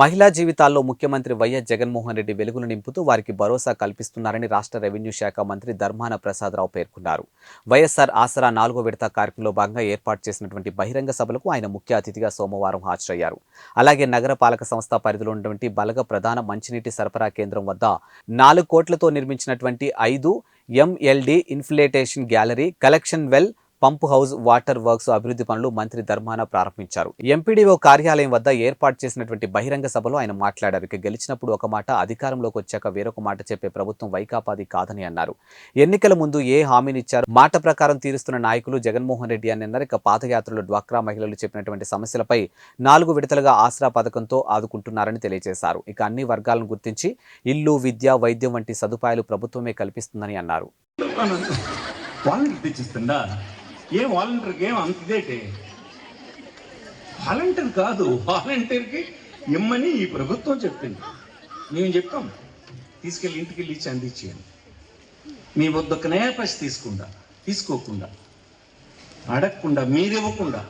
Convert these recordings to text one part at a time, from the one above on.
మహిళా జీవితాల్లో ముఖ్యమంత్రి వైఎస్ జగన్మోహన్ రెడ్డి వెలుగులు నింపుతూ వారికి భరోసా కల్పిస్తున్నారని రాష్ట్ర రెవెన్యూ శాఖ మంత్రి ధర్మాన ప్రసాదరావు పేర్కొన్నారు. వైఎస్ఆర్ ఆసరా నాలుగో విడత కార్యక్రమంలో భాగంగా ఏర్పాటు చేసినటువంటి బహిరంగ సభలకు ఆయన ముఖ్య అతిథిగా సోమవారం హాజరయ్యారు. అలాగే నగరపాలక సంస్థ పరిధిలో ఉన్నటువంటి బలగ ప్రధాన మంచినీటి సరఫరా కేంద్రం వద్ద నాలుగు కోట్లతో నిర్మించినటువంటి ఐదు MLD infiltration gallery collection well pump house water works అభివృద్ధి పనులు మంత్రి ధర్మాన ప్రారంభించారు. ఎంపీడీఓ కార్యాలయం వద్ద ఏర్పాటు చేసినటువంటి బహిరంగ సభలో ఆయన మాట్లాడారు. ఇక గెలిచినప్పుడు ఒక మాట అధికారంలోకి వచ్చాక వేరొక మాట చెప్పే ప్రభుత్వం వైకాపాది కాదని అన్నారు. ఎన్నికల ముందు ఏ హామీనిచ్చారు మాట ప్రకారం తీరుస్తున్న నాయకులు జగన్మోహన్ రెడ్డి అని అన్నారు. ఇక పాదయాత్రలో డ్వాక్రా మహిళలు చెప్పినటువంటి సమస్యలపై నాలుగు విడతలుగా ఆసరా పథకంతో ఆదుకుంటున్నారని తెలియజేశారు. ఇక అన్ని వర్గాలను గుర్తించి ఇల్లు విద్య వైద్యం వంటి సదుపాయాలు ప్రభుత్వమే కల్పిస్తుందని అన్నారు. తెచ్చిస్తుందా ఏం వాలంటీర్కి ఏం అంత ఇదేటే? వాలంటీర్ కాదు వాలంటీర్కి ఇమ్మని ఈ ప్రభుత్వం చెప్పింది. మేము చెప్తాం తీసుకెళ్ళి ఇంటికి వెళ్ళి ఇచ్చి అందించేయండి. మీ వద్ద ఒక నేపసి తీసుకుండా తీసుకోకుండా అడగకుండా మీరివ్వకుండా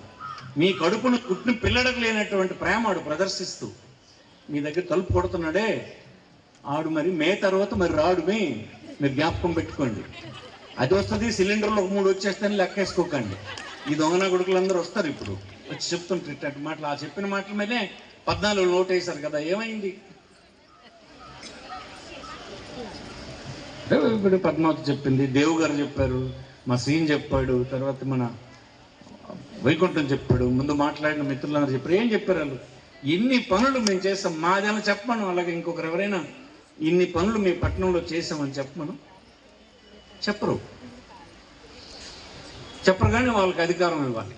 మీ కడుపును కుట్టిన పిల్లడకు లేనటువంటి ప్రేమ ఆడు ప్రదర్శిస్తూ మీ దగ్గర తలుపు కొడుతున్నాడే ఆడు మరి మే తర్వాత మరి రాడు మే మీరు జ్ఞాపకం పెట్టుకోండి. అది వస్తుంది సిలిండర్లు ఒక మూడు వచ్చేస్తాయని లెక్కేసుకోకండి ఈ దొంగన కొడుకులందరూ వస్తారు ఇప్పుడు. వచ్చి చెప్తుంటారు ఇట్లాంటి మాటలు ఆ చెప్పిన మాటల మీదే పద్నాలుగు నోట్ వేశారు కదా ఏమైంది? ఇప్పుడు పద్మావతి చెప్పింది దేవు గారు చెప్పారు మా సీన్ చెప్పాడు తర్వాత మన వైకుంఠం చెప్పాడు ముందు మాట్లాడిన మిత్రులందరూ చెప్పారు. ఏం చెప్పారు వాళ్ళు? ఇన్ని పనులు మేము చేస్తాం మాదేమో చెప్పమను అలాగే ఇంకొకరు ఎవరైనా ఇన్ని పనులు మీ పట్టణంలో చేసామని చెప్పమను. చెప్పరు. చెప్పరు కానీ వాళ్ళకి అధికారం ఇవ్వాలి.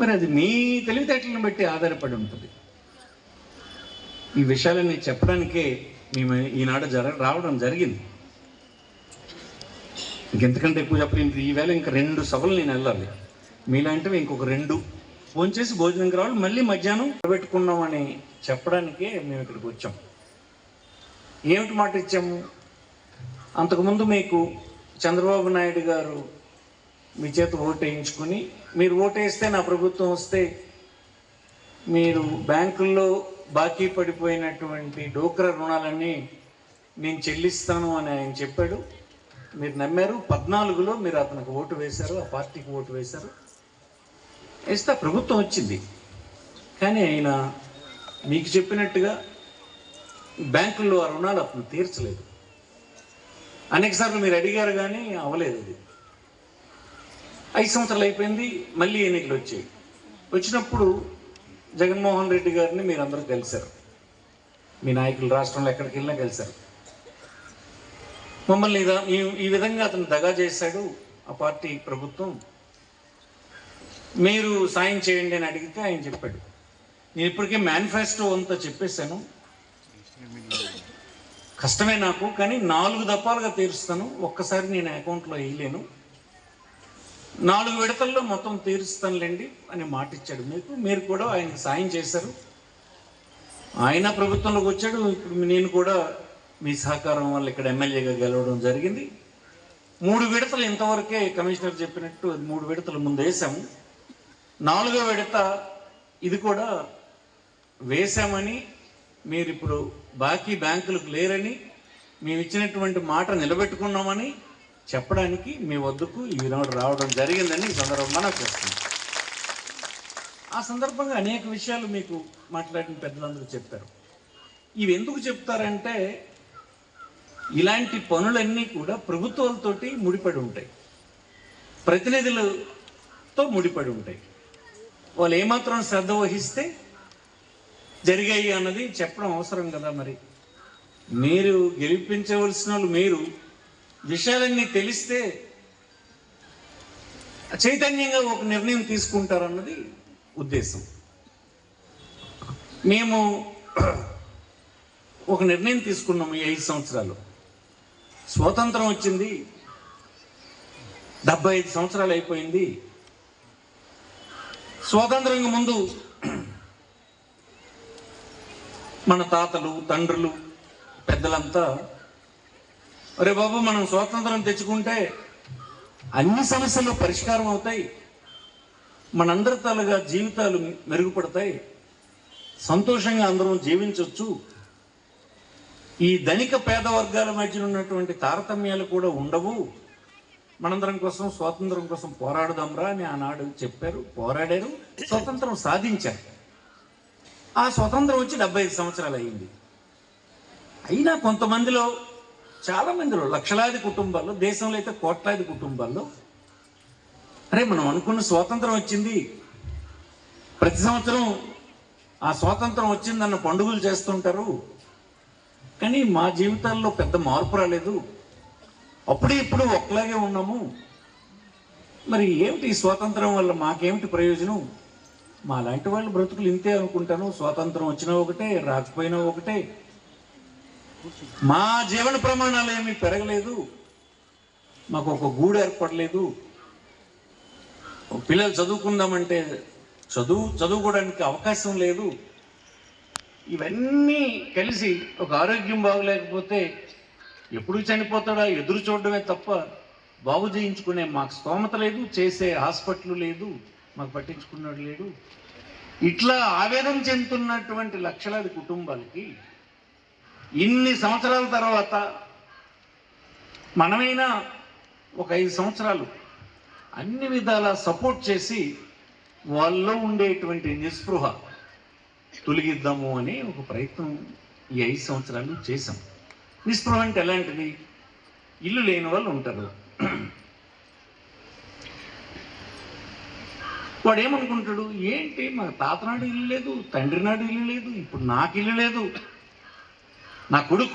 మరి అది మీ తెలివితేటలను బట్టి ఆధారపడి ఉంటుంది. ఈ విషయాలన్నీ చెప్పడానికే మేము ఈనాడు జర రావడం జరిగింది. ఇంకెంతకంటే ఎక్కువ చెప్పలేదు ఈవేళ ఇంకా రెండు సభలు నేను వెళ్ళాలి. మీలాంటివి ఇంకొక రెండు. ఫోన్ చేసి భోజనంకి రావాలి మళ్ళీ మధ్యాహ్నం పెట్టుకున్నామని చెప్పడానికే మేము ఇక్కడికి వచ్చాం. ఏమిటి మాట ఇచ్చాము? అంతకుముందు మీకు చంద్రబాబు నాయుడు గారు మీ చేత ఓటు వేయించుకుని మీరు ఓటు వేస్తే నా ప్రభుత్వం వస్తే మీరు బ్యాంకుల్లో బాకీ పడిపోయినటువంటి డోక్రా రుణాలన్నీ నేను చెల్లిస్తాను అని ఆయన చెప్పాడు. మీరు నమ్మారు. పద్నాలుగులో మీరు అతనికి ఓటు వేశారు. ఆ పార్టీకి ఓటు వేశారు. వేస్తే ప్రభుత్వం వచ్చింది. కానీ ఆయన మీకు చెప్పినట్టుగా బ్యాంకుల్లో ఆ రుణాలు అతను తీర్చలేదు. అనేక సార్లు మీరు అడిగారు కానీ అవ్వలేదు అది. ఐదు సంవత్సరాలు అయిపోయింది మళ్ళీ ఎన్నికలు వచ్చాయి. వచ్చినప్పుడు జగన్మోహన్ రెడ్డి గారిని మీరు అందరూ కలిశారు. మీ నాయకులు రాష్ట్రంలో ఎక్కడికి వెళ్ళినా కలిశారు. మమ్మల్ని ఈ- ఈ విధంగా అతను దగా చేశాడు ఆ పార్టీ ప్రభుత్వం. మీరు సాయం చేయండి అని అడిగితే ఆయన చెప్పాడు. నేను ఇప్పటికే మేనిఫెస్టో అంతా చెప్పేశాను. కష్టమే నాకు కానీ నాలుగు దఫాలుగా తీరుస్తాను. ఒక్కసారి నేను అకౌంట్లో వేయలేను. నాలుగు విడతల్లో మొత్తం తీరుస్తానులేండి అని మాట ఇచ్చాడు మీకు మీరు కూడా ఆయనకు సాయం చేశారు. ఆయన ప్రభుత్వంలోకి వచ్చాడు. ఇప్పుడు నేను కూడా మీ సహకారం వల్ల ఇక్కడ ఎమ్మెల్యేగా గెలవడం జరిగింది. మూడు విడతలు ఇంతవరకే కమిషనర్ చెప్పినట్టు మూడు విడతలు ముందు వేసాము నాలుగో విడత ఇది కూడా వేశామని మీరు ఇప్పుడు బాకీ బ్యాంకులకు లేరని మేము ఇచ్చినటువంటి మాట నిలబెట్టుకున్నామని చెప్పడానికి మీ వద్దకు ఈనాడు రావడం జరిగిందని ఈ సందర్భంగా నాకు వస్తుంది ఆ సందర్భంగా అనేక విషయాలు మీకు మాట్లాడిన పెద్దలందరూ చెప్పారు. ఇవి ఎందుకు చెప్తారంటే ఇలాంటి పనులన్నీ కూడా ప్రభుత్వాలతోటి ముడిపడి ఉంటాయి. ప్రతినిధులతో ముడిపడి ఉంటాయి. వాళ్ళు ఏమాత్రం శ్రద్ధ వహిస్తే జరిగాయి అన్నది చెప్పడం అవసరం కదా మరి? మీరు గెలిపించవలసిన వాళ్ళు మీరు విషయాలన్నీ తెలిస్తే చైతన్యంగా ఒక నిర్ణయం తీసుకుంటారన్నది ఉద్దేశం. మేము ఒక నిర్ణయం తీసుకున్నాము ఈ ఐదు సంవత్సరాలు. స్వాతంత్రం వచ్చింది. డెబ్బై ఐదు సంవత్సరాలు అయిపోయింది. స్వాతంత్రంగా ముందు మన తాతలు తండ్రులు పెద్దలంతా అరే బాబు మనం స్వాతంత్రం తెచ్చుకుంటే అన్ని సమస్యలు పరిష్కారం అవుతాయి. మనందరి తాలుగా జీవితాలు మెరుగుపడతాయి. సంతోషంగా అందరం జీవించవచ్చు ఈ ధనిక పేద వర్గాల మధ్య ఉన్నటువంటి తారతమ్యాలు కూడా ఉండవు. మనందరం కోసం స్వాతంత్రం కోసం పోరాడదాంరా అని ఆనాడు చెప్పారు పోరాడారు స్వాతంత్రం సాధించారు. ఆ స్వతంత్రం వచ్చి డెబ్బై ఐదు సంవత్సరాలు అయింది అయినా కొంతమందిలో చాలామందిలో లక్షలాది కుటుంబాల్లో దేశంలో అయితే కోట్లాది కుటుంబాల్లో అరే మనం అనుకున్న స్వాతంత్రం వచ్చింది. ప్రతి సంవత్సరం ఆ స్వాతంత్రం వచ్చిందన్న పండుగలు చేస్తుంటారు. కానీ మా జీవితాల్లో పెద్ద మార్పు రాలేదు. అప్పుడే ఇప్పుడు ఒక్కలాగే ఉన్నాము. మరి ఏమిటి స్వాతంత్రం వల్ల మాకేమిటి ప్రయోజనం? మా లాంటి వాళ్ళు బ్రతుకులు ఇంతే అనుకుంటాను. స్వాతంత్రం వచ్చినా ఒకటే రాకపోయినా ఒకటే. మా జీవన ప్రమాణాలు ఏమీ పెరగలేదు. మాకు ఒక గూడు ఏర్పడలేదు. పిల్లలు చదువుకుందామంటే చదువు చదువుకోవడానికి అవకాశం లేదు. ఇవన్నీ కలిసి ఒక ఆరోగ్యం బాగలేకపోతే ఎప్పుడు చనిపోతాడా? ఎదురు చూడడమే తప్ప బాగు చేయించుకునే మాకు స్తోమత లేదు చేసే హాస్పిటల్ లేదు. మాకు పట్టించుకున్నాడు లేడు. ఇట్లా ఆవేదన చెందుతున్నటువంటి లక్షలాది కుటుంబాలకి ఇన్ని సంవత్సరాల తర్వాత మనమైనా ఒక ఐదు సంవత్సరాలు అన్ని విధాల సపోర్ట్ చేసి వాళ్ళలో ఉండేటువంటి నిస్పృహ తొలగిద్దాము అనే ఒక ప్రయత్నం ఈ ఐదు సంవత్సరాలు చేశాం. నిస్పృహ అంటే ఎలాంటిది? ఇల్లు లేని వాళ్ళు ఉంటారు. వాడు ఏమనుకుంటాడు ఏంటి? మా తాత నాడు ఇల్లు లేదు తండ్రి నాడు ఇల్లు లేదు ఇప్పుడు నాకు ఇల్లు లేదు. నా కొడుకు